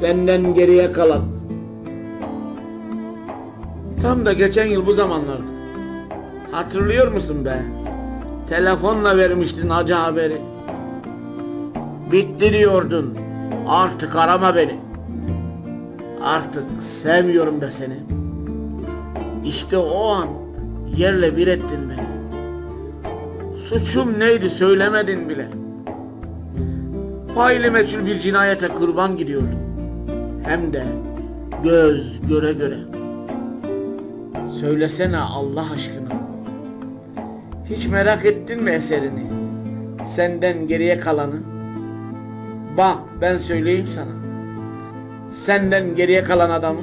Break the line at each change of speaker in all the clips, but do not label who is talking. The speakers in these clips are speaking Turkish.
Senden geriye kalan. Tam da geçen yıl bu zamanlardı. Hatırlıyor musun be? Telefonla vermiştin acı haberi. Bitti diyordun. Artık arama beni. Artık sevmiyorum da seni. İşte o an yerle bir ettin beni. Suçum neydi söylemedin bile. Faili meçhul bir cinayete kurban gidiyordum. Hem de göz göre göre. Söylesene Allah aşkına. Hiç merak ettin mi eserini? Senden geriye kalanı? Bak ben söyleyeyim sana. Senden geriye kalan adamı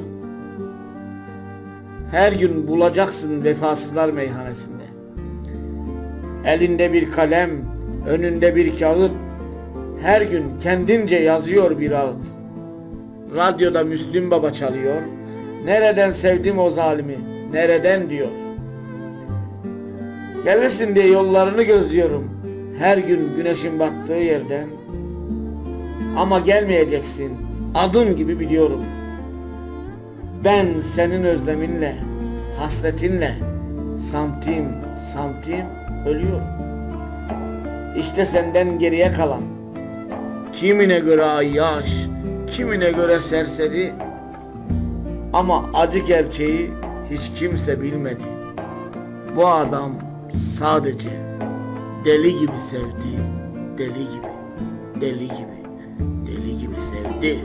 her gün bulacaksın vefasızlar meyhanesinde. Elinde bir kalem, önünde bir kağıt, her gün kendince yazıyor bir ağıt. Radyoda Müslüm Baba çalıyor. Nereden sevdim o zalimi, nereden diyor. Gelirsin diye yollarını gözlüyorum. Her gün güneşin battığı yerden. Ama gelmeyeceksin. Adım gibi biliyorum. Ben senin özleminle, hasretinle santim santim ölüyorum. İşte senden geriye kalan kimine göre ayyaş, kimine göre serseri ama acı gerçeği hiç kimse bilmedi. Bu adam sadece deli gibi sevdi, deli gibi, deli gibi, deli gibi sevdi.